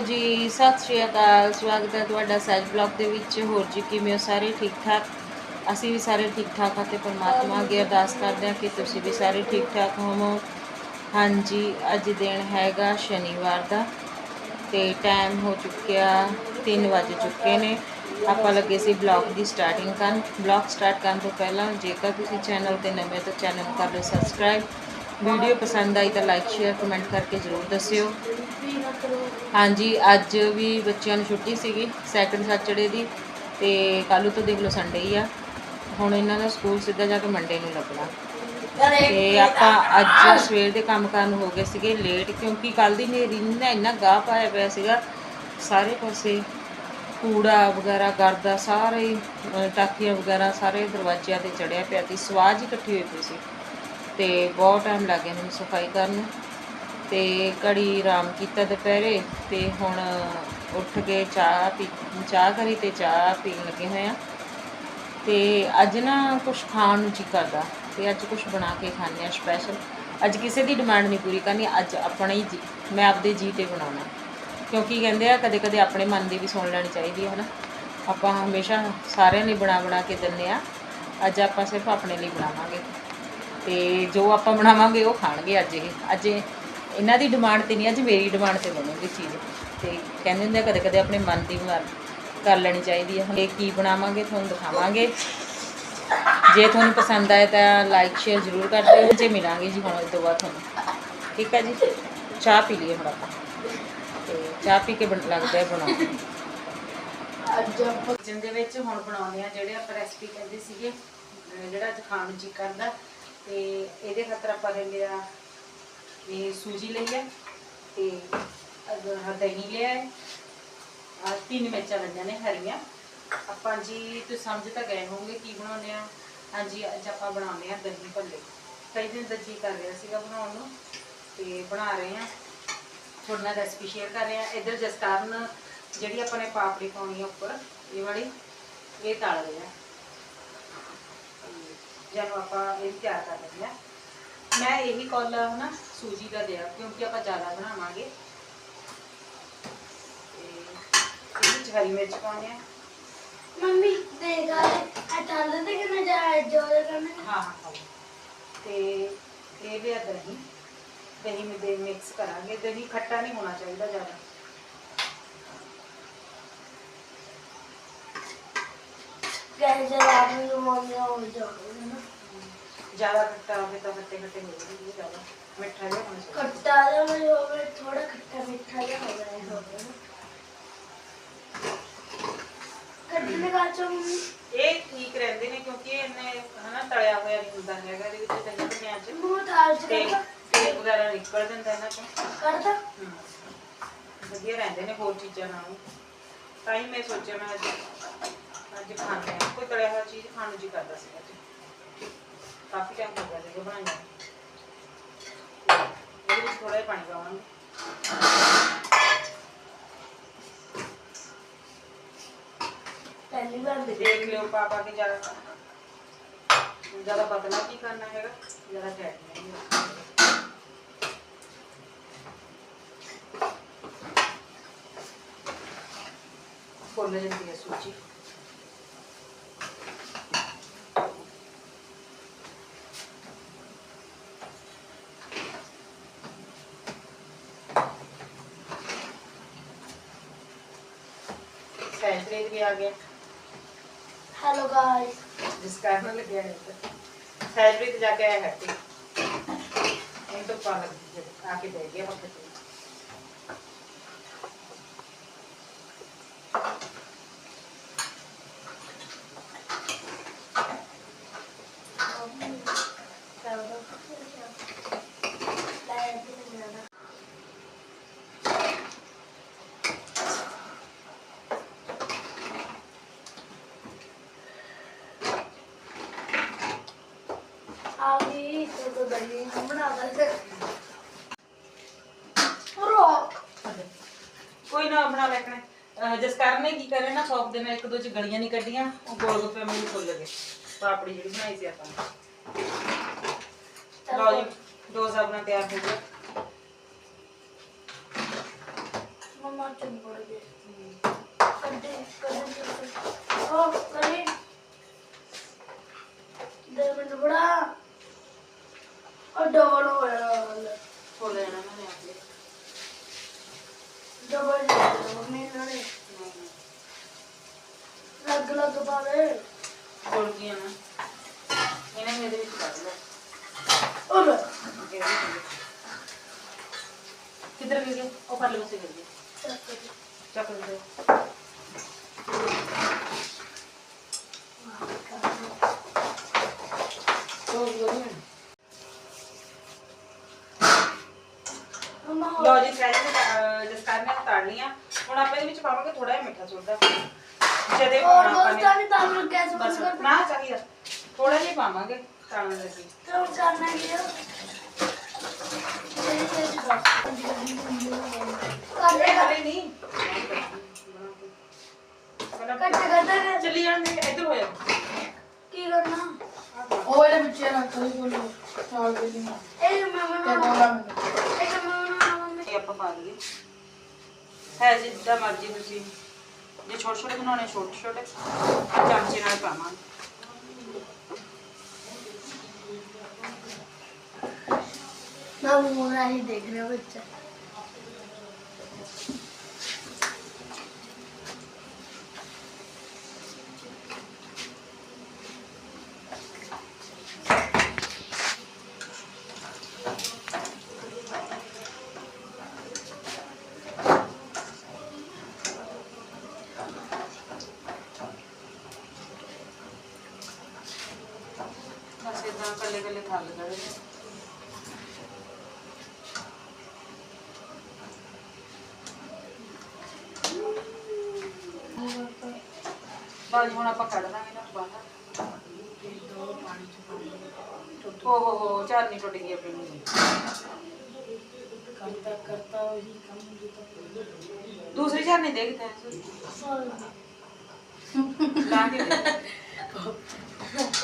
ਜੀ, ਸਤਿ ਸ਼੍ਰੀ ਅਕਾਲ, ਸਵਾਗਤ ਹੈ ਤੁਹਾਡਾ ਸੈਲਫ ਬਲੌਗ ਦੇ ਵਿੱਚ। ਹੋਰ ਜੀ, ਕਿਵੇਂ ਹੋ ਸਾਰੇ? ਠੀਕ ਠਾਕ ਅਸੀਂ ਵੀ ਸਾਰੇ ਠੀਕ ਠਾਕ ਹਾਂ ਤੇ ਪਰਮਾਤਮਾ ਅੱਗੇ ਅਰਦਾਸ ਕਰਦੇ ਹਾਂ ਕਿ ਤੁਸੀਂ ਵੀ ਸਾਰੇ ਠੀਕ ਠਾਕ ਹੋਵੋ। ਹਾਂਜੀ, ਅੱਜ ਦਿਨ ਹੈਗਾ ਸ਼ਨੀਵਾਰ ਦਾ ਤੇ ਟਾਈਮ ਹੋ ਚੁੱਕਿਆ 3 ਵਜ ਚੁੱਕੇ ਨੇ। ਆਪਾਂ ਲੱਗੇ ਸੀ ਬਲੌਗ ਦੀ ਸਟਾਰਟਿੰਗ ਕਰਨ। ਬਲੌਗ ਸਟਾਰਟ ਕਰਨ ਤੋਂ ਪਹਿਲਾਂ ਜੇਕਰ ਤੁਸੀਂ ਚੈਨਲ ਤੇ ਨਵੇਂ ਤਾਂ ਚੈਨਲ ਕਰ ਲਓ ਸਬਸਕ੍ਰਾਈਬ ਵੀਡੀਓ ਪਸੰਦ ਆਈ ਤਾਂ ਲਾਈਕ ਸ਼ੇਅਰ ਕਮੈਂਟ ਕਰਕੇ ਜ਼ਰੂਰ ਦੱਸਿਓ। ਹਾਂਜੀ ਅੱਜ ਵੀ ਬੱਚਿਆਂ ਨੂੰ ਛੁੱਟੀ ਸੀਗੀ ਸੈਕੰਡ ਸੈਚਰਡੇ ਦੀ ਤੇ ਕੱਲ੍ਹ ਤੋਂ ਦੇਖ ਲਓ ਸੰਡੇ ਹੀ ਆ। ਹੁਣ ਇਹਨਾਂ ਦਾ ਸਕੂਲ ਸਿੱਧਾ ਜਾ ਕੇ ਮੰਡੇ ਨੂੰ ਲੱਗਣਾ ਤੇ ਆਪਾਂ ਅੱਜ ਸਵੇਰ ਦੇ ਕੰਮ ਕਰਨ ਹੋ ਗਏ ਸੀਗੇ ਲੇਟ ਕਿਉਂਕਿ ਕੱਲ ਦੀ ਨੇਰੀ ਨੇ ਇੰਨਾ ਗਾਹ ਪਾਇਆ ਪਿਆ ਸੀਗਾ ਸਾਰੇ ਪਾਸੇ ਕੂੜਾ ਵਗੈਰਾ ਗਰਦਾ ਸਾਰੇ ਟਾਕੀਆਂ ਵਗੈਰਾ ਸਾਰੇ ਦਰਵਾਜ਼ਿਆਂ ਤੇ ਚੜਿਆ ਪਿਆ ਸੀ ਸਵਾਜ ਇਕੱਠੀ ਹੋਈ ਪਈ ਸੀ। ਤੇ ਬਹੁਤ ਟਾਈਮ ਲੱਗ ਗਿਆ ਮੈਨੂੰ ਸਫ਼ਾਈ ਕਰਨ ਨੂੰ। ਤੇ ਘੜੀ ਆਰਾਮ ਕੀਤਾ ਦੁਪਹਿਰੇ ਤੇ ਹੁਣ ਉੱਠ ਕੇ ਚਾਹ ਪੀ, ਚਾਹ ਕਰੀ ਤੇ ਚਾਹ ਪੀਣ ਲੱਗੇ ਹੋਏ ਆ ਤੇ ਅੱਜ ਨਾ ਕੁਝ ਖਾਣ ਨੂੰ ਜੀ ਕਰਦਾ ਤੇ ਅੱਜ ਕੁਝ ਬਣਾ ਕੇ ਖਾਣੇ ਆ ਸਪੈਸ਼ਲ ਅੱਜ ਕਿਸੇ ਦੀ ਡਿਮਾਂਡ ਨਹੀਂ ਪੂਰੀ ਕਰਨੀ, ਅੱਜ ਆਪਣੇ ਹੀ ਜੀ, ਮੈਂ ਆਪਦੇ ਜੀ ਤੇ ਬਣਾਉਣਾ। ਕਿਉਂਕਿ ਕਹਿੰਦੇ ਆ ਕਦੇ ਕਦੇ ਆਪਣੇ ਮਨ ਦੀ ਵੀ ਸੁਣ ਲੈਣੀ ਚਾਹੀਦੀ ਹੈ ਨਾ ਆਪਾਂ ਹਮੇਸ਼ਾ ਸਾਰਿਆਂ ਲਈ ਬਣਾ ਬਣਾ ਕੇ ਦਿੰਦੇ ਆ ਅੱਜ ਆਪਾਂ ਸਿਰਫ ਆਪਣੇ ਲਈ ਬਣਾਵਾਂਗੇ। ਤੇ ਜੋ ਆਪਾਂ ਬਣਾਵਾਂਗੇ ਉਹ ਖਾਣਗੇ ਅੱਜ ਇਹ, ਅੱਜ ਇਹਨਾਂ ਦੀ ਡਿਮਾਂਡ ਤੇ ਨਹੀਂ, ਅੱਜ ਮੇਰੀ ਡਿਮਾਂਡ ਤੇ ਬਣੂਗੀ ਚੀਜ਼। ਤੇ ਕਹਿੰਦੇ ਹੁੰਦੇ ਕਦੇ ਕਦੇ ਆਪਣੇ ਮਨ ਦੀ ਕਰ ਲੈਣੀ ਚਾਹੀਦੀ ਹੈ ਇਹ ਕੀ ਬਣਾਵਾਂਗੇ, ਤੁਹਾਨੂੰ ਦਿਖਾਵਾਂਗੇ। ਜੇ ਤੁਹਾਨੂੰ ਪਸੰਦ ਆਏ ਤਾਂ ਲਾਈਕ ਸ਼ੇਅਰ ਜ਼ਰੂਰ ਕਰ ਦਿਓ। ਜੇ ਮਿਲਾਂਗੇ ਜੀ, ਹੁਣ ਇਸ ਤੋਂ ਬਾਅਦ ਤੁਹਾਨੂੰ। ਠੀਕ ਹੈ ਜੀ? ਚਾਹ ਪੀ ਲਈਏ ਹੁਣ ਆਪਾਂ। ਤੇ ਚਾਹ ਪੀ ਕੇ ਲੱਗਦਾ ਹੈ ਬਣਾਉਣਾ। ਅੱਜ ਆਪਾਂ ਕਿਚਨ ਦੇ ਵਿੱਚ ਹੁਣ ਬਣਾਉਂਦੇ ਆ ਜਿਹੜੇ ਆਪਾਂ ਰੈਸਪੀ ਕਹਿੰਦੇ ਸੀਗੇ ਜਿਹੜਾ ਅੱਜ ਖਾਣ ਨੂੰ ਜੀ ਕਰਦਾ। ਤੇ ਇਹਦੇ ਖਾਤਰ ਆਪਾਂ ਲੈ ਲਿਆ ਇਹ ਸੂਜੀ ਲਈ ਹੈ ਤੇ ਅਹ ਦਹੀਂ ਲਿਆ ਹੈ ਆ ਤਿੰਨ ਮਿਰਚਾਂ ਲਈਆਂ ਨੇ ਹਰੀਆਂ। ਆਪਾਂ ਜੀ, ਤੁਸੀਂ ਸਮਝ ਤਾਂ ਗਏ ਹੋਵੋਗੇ ਕੀ ਬਣਾਉਂਦੇ ਆ ਹਾਂਜੀ, ਅੱਜ ਆਪਾਂ ਬਣਾਉਂਦੇ ਆ ਦਹੀਂ ਭੱਲੇ। ਕਈ ਦਿਨ ਦਾ ਜੀ ਕਰ ਰਿਹਾ ਸੀਗਾ ਬਣਾਉਣ ਨੂੰ ਤੇ ਬਣਾ ਰਹੇ ਆ ਤੁਹਾਡੇ ਨਾਲ ਰੈਸਪੀ ਸ਼ੇਅਰ ਕਰ ਰਹੇ ਆ ਇਧਰ ਜਸਤਾਰਨ ਜਿਹੜੀ ਆਪਾਂ ਨੇ ਪਾਪੜੀ ਪਾਉਣੀ ਆ ਉੱਪਰ, ਇਹ ਵਾਲੀ, ਇਹ ਤਲ ਰਹੇ ਆ ਤੇ ਜਦੋਂ ਆਪਾਂ ਇਹ ਤਿਆਰ ਕਰ ਲੈਂਦੇ ਆ ਮੈਂ ਇਹੀ ਕੋਲ ਹਨਾ ਸੂਜੀ ਦਾ ਦਿਆ ਕਿਉਂਕਿ ਆਪਾਂ ਜ਼ਿਆਦਾ ਬਣਾਵਾਂਗੇ। ਤੇ ਇਹਦੇ ਵਿੱਚ ਹਰੀ ਮਿਰਚ ਪਾਉਣੀ ਆ। ਮੰਮੀ ਆ ਅਟਾਲ ਤੇ ਕਿੰਨਾ ਜਾ ਜੋਰ ਕਰਨਾ। ਹਾਂ ਹਾਂ। ਤੇ ਇਹ ਵੀ ਆ ਦਹੀਂ। ਦਹੀਂ ਦੇ ਮਿਕਸ ਕਰਾਂਗੇ। ਦਹੀਂ ਖੱਟਾ ਨਹੀਂ ਹੋਣਾ ਚਾਹੀਦਾ ਜ਼ਿਆਦਾ। ਗੈਸ ਜਲਾ ਨੂੰ ਮੋਨੇ ਹੋ ਜਾਊਗਾ ਜ਼ਿਆਦਾ ਖੱਟਾ ਹੋਵੇ ਤਾਂ ਖੱਟੇ ਖੱਟੇ ਹੋ ਜਾਣਗੇ ਜ਼ਿਆਦਾ ਮਿੱਠਾ ਜਿਹਾ ਹੋਣਾ ਚਾਹੀਦਾ। ਖੱਟਾ ਜਿਹਾ ਮੈਂ ਹੋਵੇ ਥੋੜਾ ਖੱਟਾ ਮਿੱਠਾ ਜਿਹਾ ਹੋ ਜਾਏ ਹੋਵੇ ਕੱਢੀ ਲਗਾ ਚੋ ਇਹ ਠੀਕ ਰਹਿੰਦੇ ਨੇ ਕਿਉਂਕਿ ਇਹਨੇ ਹਨਾ ਤਲਿਆ ਹੋਇਆ ਨਹੀਂ ਹੁੰਦਾ ਹੈਗਾ ਇਹਦੇ ਵਿੱਚ ਦਹੀਂ ਭੱਲਿਆਂ 'ਚ ਮੂੰਹ ਤਾਲ ਚ ਤੇਲ ਵਗੈਰਾ ਨਿਕਲ ਜਾਂਦਾ ਇਹਨਾਂ 'ਚੋਂ। ਕਰਦਾ। ਵਧੀਆ ਰਹਿੰਦੇ ਨੇ ਹੋਰ ਚੀਜ਼ਾਂ ਨਾਲੋਂ ਤਾਂ ਹੀ ਮੈਂ ਸੋਚਿਆ ਮੈਂ ਅੱਜ ਅੱਜ ਖਾਣੇ ਆ ਕੋਈ ਤਲਿਆ ਹੋਇਆ ਚੀਜ਼ ਖਾਣ ਨੂੰ ਜੀ ਕਰਦਾ ਸੀ ਅੱਜ। ਕਾਫੀ ਟਾਈਮ ਹੋ ਗਿਆ ਸੀ ਬਣਾਇਆ ਇਹਦੇ ਵਿੱਚ ਥੋੜਾ ਜਿਹਾ ਪਾਣੀ ਪਾਵਾਂਗੇ ਪਹਿਲੀ ਵਾਰ ਤੇ ਦੇ ਦੇਖ ਲਿਓ ਪਾ ਪਾ ਕੇ ਜ਼ਿਆਦਾ ਜ਼ਿਆਦਾ ਪਤਲਾ ਕੀ ਕਰਨਾ ਹੈਗਾ ਹੈ ਸੈਂਟਰੇਜ ਵੀ ਆ ਗਿਆ ਹੈਲੋ ਗਾਇਸ ਜਿਸ ਕਾਰਨ ਲੱਗਿਆ ਨਹੀਂ ਤਾਂ ਸੈਲਰੀ ਤੇ ਜਾ ਕੇ ਆਇਆ ਹੱਟੀ ਇਹ ਤਾਂ ਪਾ ਲੱਗੀ ਹੈ ਆ ਕੇ ਬਹਿ ਗਿਆ। ਵਕਤ ਸੌਪ ਦੇ ਮੈਂ ਇੱਕ ਦੋ ਚ ਗਲੀਆਂ ਨਹੀਂ ਕੱਢੀਆਂ ਉਹ ਗੋਲ ਗੱਪੇ ਮੈਨੂੰ ਫੁੱਲ ਗਏ। ਪਾਪੜੀ ਜਿਹੜੀ ਬਣਾਈ ਸੀ ਆਪਾਂ ਲਓ ਜੀ ਡੋਸਾ ਆਪਣਾ ਤਿਆਰ ਹੋ ਗਿਆ ਮਮਾ ਚੁੰਮ ਬੜ ਗਏ ਕੱਢੇ ਕੱਢੇ। ਉਹ ਦੇ। ਚੱਕ ਦੇ ਮੰਮਾ ਹੋਰ ਲਓ ਜੀ ਫਰੈਂਡ ਜਿਸ ਕਾਰਨ ਮੈਂ ਤਾੜ ਲਈਆਂ ਹੁਣ ਆਪਾਂ ਇਹਦੇ ਵਿੱਚ ਪਾਵਾਂਗੇ ਥੋੜਾ ਜਿਹਾ ਮਿੱਠਾ ਸੋਡਾ। ਜਦੇ ਹੋਰ ਪਾਉਣਾ ਆਪਾਂ ਦੋਸਤਾਂ ਨੇ ਨੇ ਤਾਂ ਨੂੰ ਗੈਸ ਬਸ ਬੰਦ ਕਰ ਨਾ ਚਾਹੀਦਾ। ਥੋੜਾ ਜਿਹਾ ਹੀ ਪਾਵਾਂਗੇ ਤਾੜਨ ਲੱਗੀ। ਤੇ ਹੁਣ ਕਰਨਾ ਕੀ ਆ ਇਹ ਤੇ ਕਰਦੇ ਇਹ ਹਲੇ ਨਹੀਂ। ਕੱਟ ਕਰਦਾ। ਚੱਲੀ ਜਾਂਦੇ ਇੱਧਰ ਹੋ ਜਾ। ਕੀ ਕਰਨਾ? ਉਹ ਇਹਦੇ ਵਿੱਚ ਰੱਖ ਲਈ ਬੋਲੋ ਚਾਰ ਦੇ ਦਿਨ। ਇਹ ਮੈਂ ਤੇ ਮੈਂ ਬੋਲਾ। ਮੈਨੂੰ ਇਹ ਮੈਂ ਮੈਂ ਇਹ ਆਪਾਂ ਪਾ ਲਈਏ। ਹੈ ਜਿੱਦਾਂ ਮਰਜ਼ੀ ਤੁਸੀਂ। ਜੇ ਛੋਟੇ ਛੋਟੇ ਬਣਾਉਣੇ ਛੋਟੇ ਛੋਟੇ ਚਮਚੇ ਨਾਲ ਪਾਵਾਂਗੇ। ਮੈਂ ਮੂਰਾ ਹੀ ਦੇਖ ਰਿਹਾ ਬੱਚਾ ਬਸ ਇਦਾਂ ਕੱਲੇ ਕੱਲੇ ਥੱਲ ਗੜੇ ਬਾਜੀ ਹੁਣ ਆਪਾਂ ਕੱਢ ਦਾਂਗੇ ਨਾ ਬਾਹਰ। ਹੋ ਹੋ ਹੋ ਚਾਰਨੀ ਟੁੱਟ ਗਈ ਆਪਣੀ ਨੂੰ ਕਰਤਾ ਕਰਤਾ ਉਹੀ ਕੰਮ ਕੀਤਾ ਦੂਸਰੀ ਚਾਰਨੀ ਦੇ।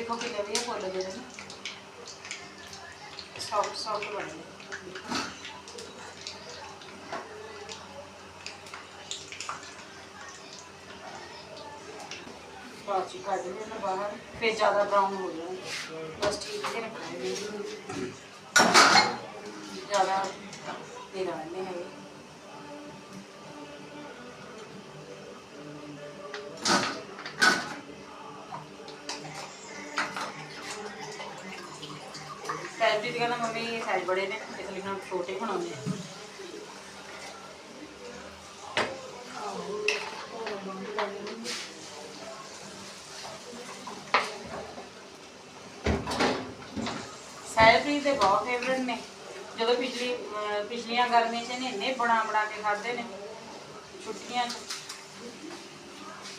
ਦੇਖੋ ਕਿ ਵਧੀਆ ਫੁੱਲ ਜਿਹੜੇ ਨੇ। ਸੌਫਟ ਸੌਫਟ ਬਣ ਗਏ ਬਾਅਦ ਕੱਢ ਲੈਣਾ ਬਾਹਰ, ਫਿਰ ਜ਼ਿਆਦਾ ਬਰਾਊਨ ਹੋ ਜਾਣਾ ਬਸ ਠੀਕ ਹੈ, ਰੱਖਣਾ ਜ਼ਿਆਦਾ ਸਾਈਜ਼ ਵੀ ਕਹਿੰਦਾ ਮੰਮੀ ਸਾਈਜ਼ ਬੜੇ ਨੇ, ਇਸ ਲਈ ਹੁਣ ਛੋਟੇ ਬਣਾਉਂਦੇ ਆ ਸੈਲਫੀ ਤੇ ਬਹੁਤ ਫੇਵਰਟ ਨੇ। ਜਦੋਂ ਪਿਛਲੀ ਪਿਛਲੀਆਂ ਗਰਮੀਆਂ 'ਚ ਇਹਨੇ ਇੰਨੇ ਬਣਾ ਬਣਾ ਕੇ ਖਾਦੇ ਨੇ, ਛੁੱਟੀਆਂ 'ਚ।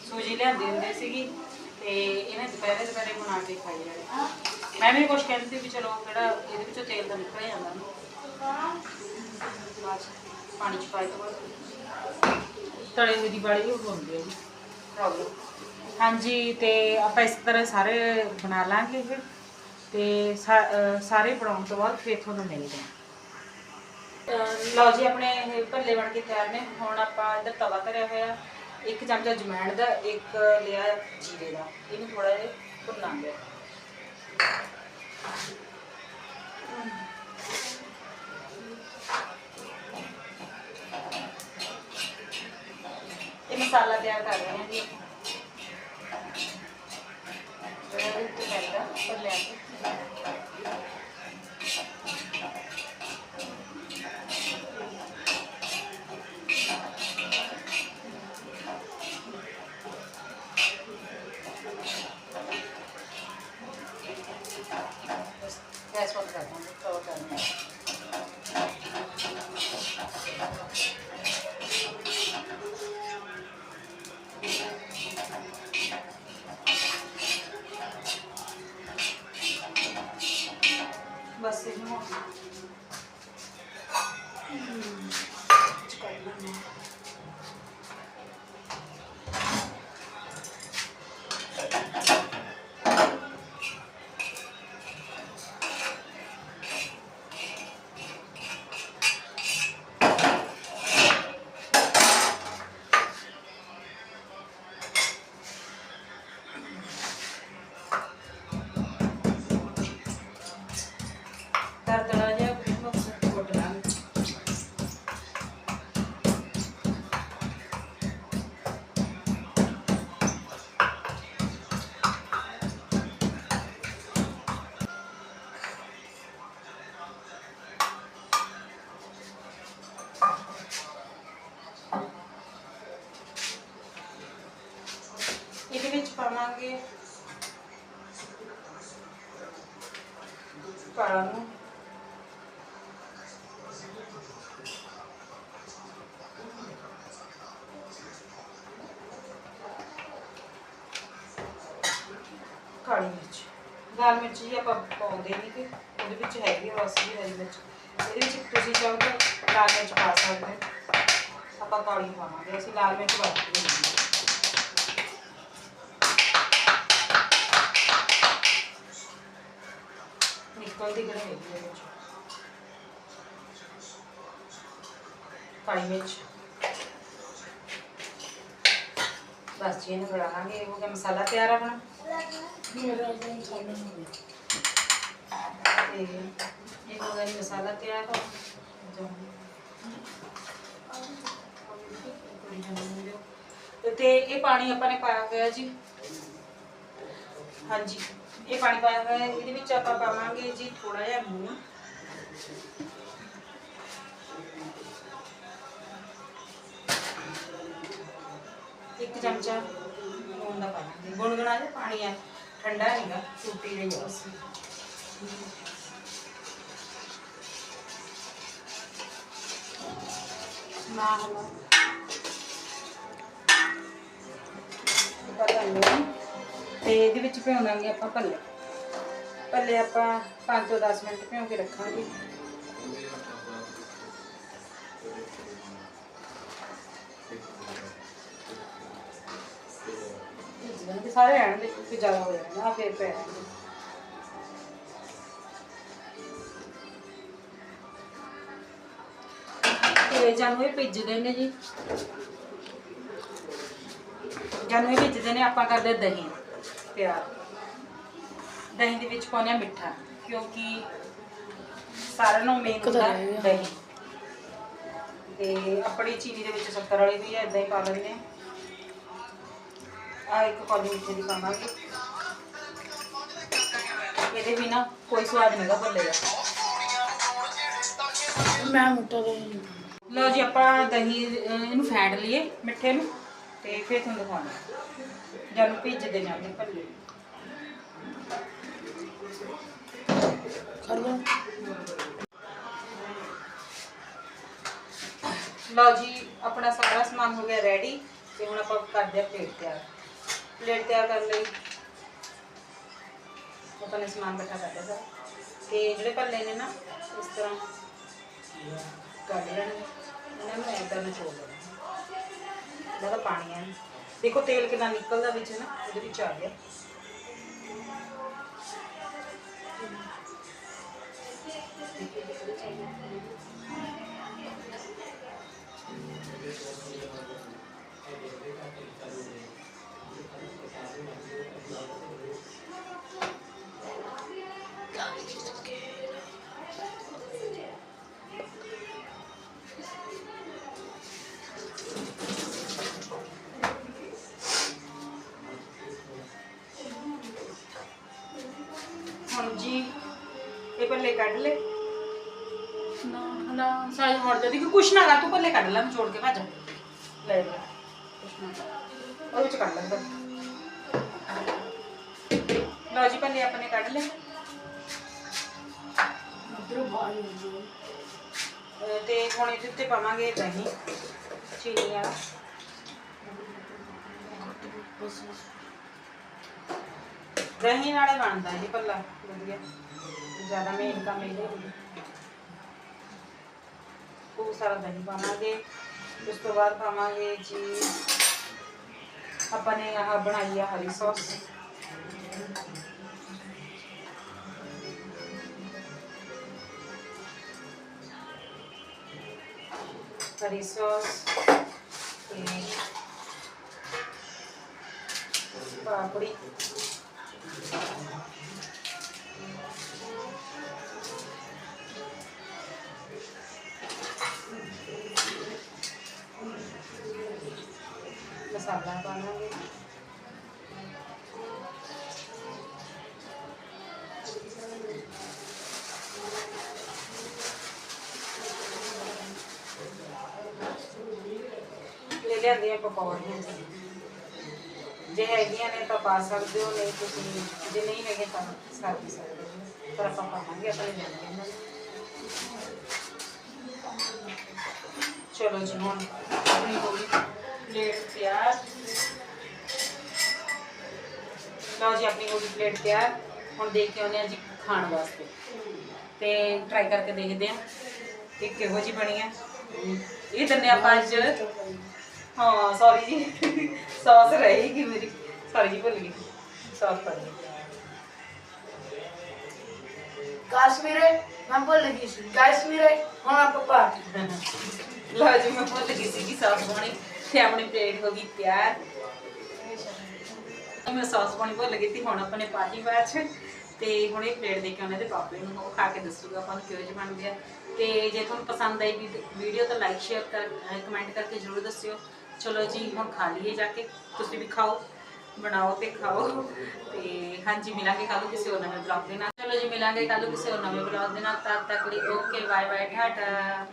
ਸੂਜੀ ਲਿਆਂਦੀ ਹੁੰਦੀ ਸੀਗੀ, ਤੇ ਇਹਨੇ ਦੁਪਹਿਰੇ ਦੁਪਹਿਰੇ ਬਣਾ ਕੇ ਖਾਈ ਜਾਣੀ ਮੈਂ ਵੀ ਕੁਝ ਕਹਿੰਦੀ ਵੀ ਚਲੋ ਜਿਹੜਾ ਇਹਦੇ ਵਿੱਚੋਂ ਤੇਲ ਤਾਂ ਨਿਕਲ ਜਾਂਦਾ ਬਾਅਦ 'ਚ ਪਾਣੀ ਚ ਤੋਂ ਬਾਅਦ ਤਲੇ ਦੀ ਬਾੜੀ ਹੋ ਹੁੰਦੀ ਹੈ ਜੀ। ਪ੍ਰੋਬਲਮ ਹਾਂਜੀ ਤੇ ਆਪਾਂ ਇਸ ਤਰ੍ਹਾਂ ਸਾਰੇ ਬਣਾ ਲਾਂਗੇ ਇਹ। ਤੇ ਸਾਰੇ ਬਣਾਉਣ ਤੋਂ ਬਾਅਦ ਫਿਰ ਤੁਹਾਨੂੰ ਮਿਲਦੇ ਹਾਂ। ਲਓ ਜੀ ਆਪਣੇ ਇਹ ਭੱਲੇ ਬਣ ਕੇ ਤਿਆਰ ਨੇ। ਹੁਣ ਆਪਾਂ ਇੱਧਰ ਤਵਾ ਧਰਿਆ ਹੋਇਆ। ਇੱਕ ਚਮਚਾ ਜਮੈਣ ਦਾ ਇੱਕ ਲਿਆ ਜੀਰੇ ਦਾ। ਇਹਨੂੰ ਥੋੜਾ ਜਿਹਾ ਭੁੰਨਾਂਗੇ। ਇਹ ਮਸਾਲਾ ਤਿਆਰ ਕਰ ਰਹੇ ਹਾਂ ਜੀ। ਇਹ ਤੇ ਪੈਂਦਾ ਕਰ ਵਿੱਚ ਪਾਵਾਂਗੇ ਨੂੰ। ਕਾਲੀ ਮਿਰਚ। ਲਾਲ ਮਿਰਚ ਜੀ ਆਪਾਂ ਪਾਉਂਦੇ ਨਹੀਂ ਕਿ ਉਹਦੇ ਵਿੱਚ ਹੈਗੀ ਆ ਬਸ ਜੀ ਹਰੀ ਮਿਰਚ। ਇਹਦੇ ਵਿੱਚ ਤੁਸੀਂ ਚਾਹੋ ਤਾਂ ਲਾਲ ਮਿਰਚ ਪਾ ਸਕਦੇ ਆਪਾਂ ਕਾਲੀ ਪਾਵਾਂਗੇ, ਅਸੀਂ ਲਾਲ ਮਿਰਚ ਵਰਤਦੇ ਨਹੀਂ ਨਿਕਲਦੀ ਕਿਹੜੇ ਹੈਗੀ ਇਹਦੇ ਵਿੱਚ ਕਾਲੀ ਮਿਰਚ ਬਸ ਜੀ, ਇਹਨੂੰ ਬਣਾਵਾਂਗੇ ਹੋ ਗਿਆ ਮਸਾਲਾ ਤਿਆਰ ਆਪਣਾ? ਤੇ ਇਹ ਹੋ ਗਿਆ ਮਸਾਲਾ ਤਿਆਰ ਹੋ ਤੇ ਇਹ ਪਾਣੀ ਆਪਾਂ ਨੇ ਪਾਇਆ ਹੋਇਆ ਜੀ। ਹਾਂਜੀ। ਇਹ ਪਾਣੀ ਪਾਇਆ ਹੋਇਆ ਹੈ। ਇਹਦੇ ਵਿੱਚ ਆਪਾਂ ਪਾਵਾਂਗੇ ਜੀ ਥੋੜਾ ਜਿਹਾ ਲੂਣ ਇੱਕ ਚਮਚਾ ਲੂਣ ਦਾ ਪਾਵਾਂਗੇ। ਗੁਣਗੁਣਾ ਜਿਹਾ ਪਾਣੀ ਹੈ, ਠੰਡਾ ਨਹੀਂਗਾ, ਟੁੱਟੀ ਰਹੀ ਹੈ ਬਸ। ਨਾ ਹਲਾ ਪਤਾ ਨਹੀਂ। ਤੇ ਇਹਦੇ ਵਿੱਚ ਭਿਉਂਦਾਂਗੇ ਆਪਾਂ ਭੱਲੇ। ਭੱਲੇ ਆਪਾਂ 5 ਤੋਂ 10 ਮਿੰਟ ਭਿਉਂ ਕੇ ਰੱਖਾਂਗੇ। ਭਿੱਜ ਸਾਰੇ ਰਹਿਣ ਦੇ ਕਿਉਂਕਿ ਜ਼ਿਆਦਾ ਹੋ ਜਾਣਾ ਆ ਫੇਰ ਪੈ ਤੇ ਜਾਨੂੰ ਇਹ ਭਿੱਜਦੇ ਨੇ ਜੀ। ਜਾਨੂੰ ਇਹ ਭਿੱਜਦੇ ਨੇ, ਆਪਾਂ ਕਰਦੇ ਦਹੀਂ। ਤਿਆਰ ਦਹੀਂ ਦੇ ਵਿੱਚ ਪਾਉਂਦੇ ਆ ਮਿੱਠਾ ਕਿਉਂਕਿ ਸਾਰਿਆਂ ਨੂੰ ਮੇਨ ਹੁੰਦਾ ਦਹੀਂ ਤੇ ਆਪਣੀ ਚੀਨੀ ਦੇ ਵਿੱਚ ਸ਼ੱਕਰ ਵਾਲੀ ਵੀ ਹੈ ਇਦਾਂ ਹੀ ਪਾ ਲੈਂਦੇ ਆ। ਇੱਕ ਕੌਲੀ ਮਿੱਠੇ ਦੀ ਪਾਵਾਂਗੇ। ਇਹਦੇ ਬਿਨਾ ਕੋਈ ਸਵਾਦ ਨਹੀਂਗਾ ਭੱਲੇ ਦਾ। ਮੈਂ ਮੁੱਟਾ ਦੇ ਲਓ ਜੀ ਆਪਾਂ ਦਹੀਂ ਇਹਨੂੰ ਫੈਂਟ ਲਈਏ ਮਿੱਠੇ ਨੂੰ। ਤੇ ਫਿਰ ਤੁਹਾਨੂੰ ਦਿਖਾਉਣਾ। ਜਦ ਭਿੱਜਦੇ ਨੇ ਆਪਣੇ ਭੱਲੇ। ਕਰ ਲਓ। ਲਓ ਜੀ ਆਪਣਾ ਸਾਰਾ ਸਮਾਨ ਹੋ ਗਿਆ ਰੈਡੀ ਤੇ ਹੁਣ ਆਪਾਂ ਕਰਦੇ ਆ ਪਲੇਟ ਤਿਆਰ। ਪਲੇਟ ਤਿਆਰ ਕਰਨ ਲਈ ਆਪਾਂ ਨੇ ਸਮਾਨ ਇਕੱਠਾ ਕਰ ਲਿਆ ਤੇ ਜਿਹੜੇ ਭੱਲੇ ਨੇ ਨਾ ਇਸ ਤਰ੍ਹਾਂ ਕੱਢ ਲੈਣੇ ਇਹਨਾਂ ਨੂੰ ਐਦਾਂ ਨਿਚੋੜ ਲੈਣਾ ਇਹਦਾ ਪਾਣੀ ਹੈ। ਦੇਖੋ ਤੇਲ ਕਿੰਨਾ ਨਿਕਲਦਾ ਵਿੱਚ ਨਾ ਉਹਦੇ ਵਿੱਚ ਆ ਗਿਆ। ਹੁਣ ਇਹ ਭੱਲੇ ਕੱਢ ਲੈ। ਨਾ ਨਾ ਸਾਜ ਹਟ ਜਾਦੀ ਕਿ ਕੁਛ ਨਾ ਕਰ ਤੂੰ ਭੱਲੇ ਕੱਢ ਲੈ ਮੈਂ ਜੋੜ ਕੇ ਭੱਜ। ਲੈ ਲੈ। ਕੁਛ ਨਾ ਕਰ। ਉਹਦੇ ਵਿੱਚ ਕੱਢ ਲੈ ਭੱਲੇ। ਲਓ ਜੀ ਭੱਲੇ ਆਪਣੇ ਕੱਢ ਲੈ। ਉਧਰੋਂ ਬਾਹਰ ਤੇ ਹੁਣ ਇਹਦੇ ਉੱਤੇ ਪਾਵਾਂਗੇ ਦਹੀਂ ਚੀਨੀ ਵਾਲਾ। ਦਹੀਂ ਨਾਲੇ ਬਣਦਾ ਜੀ ਭੱਲਾ ਵਧੀਆ। ਜ਼ਿਆਦਾ ਮੇਨ ਕੰਮ ਉਹ ਸਾਰਾ ਦਹੀਂ ਪਾਵਾਂਗੇ, ਉਸ ਤੋਂ ਬਾਅਦ ਪਾਵਾਂਗੇ ਜੀ, ਆਪਾਂ ਨੇ ਆਹ ਬਣਾਈ ਆ ਹਰੀ ਸੌਸ। ਹਰੀ ਸੌਸ ਤੇ ਪਾਪੜੀ। ਮਸਾਲਾ ਪਾਵਾਂਗੇ ਲੈ ਲਿਆਂਦੀਆਂ ਪਕੌੜੀਆਂ ਜੇ ਹੈਗੀਆਂ ਨੇ ਤਾਂ ਪਾ ਸਕਦੇ ਹੋ ਨਹੀਂ ਤੁਸੀਂ ਜੇ ਨਹੀਂ ਹੈਗੇ ਤਾਂ ਸਾਰ ਵੀ ਸਕਦੇ ਹੋ ਪਰ ਆਪਾਂ ਪਾਵਾਂਗੇ ਆਪਣੇ ਜਾਂਦੇ ਹਾਂ ਚਲੋ ਜੀ, ਹੁਣ ਆਪਣੀ ਹੋ ਪਲੇਟ ਤਿਆਰ। ਲਓ ਜੀ, ਆਪਣੀ ਹੋ ਪਲੇਟ ਤਿਆਰ। ਹੁਣ ਦੇਖ ਕੇ ਆਉਂਦੇ ਹਾਂ ਜੀ ਖਾਣ ਵਾਸਤੇ। ਤੇ ਟਰਾਈ ਕਰਕੇ ਦੇਖਦੇ ਹਾਂ ਕਿ ਕਿਹੋ ਜੀ ਬਣੀ ਹੈ। ਇਹ ਦੰਨੇ ਆਪਾਂ ਅੱਜ ਹਾਂ ਸੌਰੀ ਜੀ। ਸੌਸ ਰਹੇਗੀ ਮੇਰੀ। ਸੌਰੀ ਜੀ, ਭੁੱਲ ਗਈ। ਸੌਸ ਪਾ ਲਈ ਕਾਸ਼ਮੀਰੇ ਮੈਂ ਭੁੱਲ ਗਈ ਸੀ। ਕਾਸ਼ਮੀਰੇ ਹੁਣ ਆਪਾਂ ਪਾਠ ਲਓ ਜੀ, ਮੈਂ ਭੁੱਲ ਗਈ ਸੀ ਕਿ ਸੌਸ ਪਾਉਣੀ। ਤੇ ਆਪਣੀ ਪਲੇਟ ਹੋ ਗਈ ਤਿਆਰ। ਮੈਂ ਸੌਸ ਪਾਉਣੀ ਭੁੱਲ ਗਈ ਸੀ, ਹੁਣ ਆਪਣੇ ਪਾਜੀ ਬਾਅਦ ਤੇ ਹੁਣ ਇਹ ਪਲੇਟ ਦੇ ਕੇ ਉਹਨੇ ਦੇ ਪਾਪੇ ਨੂੰ ਉਹ ਖਾ ਕੇ ਦੱਸੂਗਾ ਆਪਾਂ ਨੂੰ ਕਿਹੋ ਜਿਹੀ ਬਣਦੀ ਆ। ਤੇ ਜੇ ਤੁਹਾਨੂੰ ਪਸੰਦ ਆਈ ਵੀਡੀਓ ਤਾਂ ਲਾਈਕ ਸ਼ੇਅਰ ਕਰ ਕਮੈਂਟ ਕਰਕੇ ਜ਼ਰੂਰ ਦੱਸਿਓ। ਚਲੋ ਜੀ, ਹੁਣ ਖਾ ਲਈਏ ਜਾ ਕੇ। ਤੁਸੀਂ ਵੀ ਖਾਓ। ਬਣਾਓ ਤੇ ਖਾਓ। ਤੇ ਹਾਂਜੀ, ਮਿਲਾਂਗੇ ਕੱਲ ਕਿਸੇ ਹੋਰ ਨਵੇਂ ਬਲੌਗ ਦੇ ਨਾਲ। ਚਲੋ ਜੀ, ਮਿਲਾਂਗੇ ਕੱਲ ਕਿਸੇ ਹੋਰ ਨਵੇਂ ਬਲੌਗ ਦੇ ਨਾਲ। ਤਦ ਤੱਕ ਲਈ ਓਕੇ ਬਾਏ ਬਾਏ ਟਾਟਾ।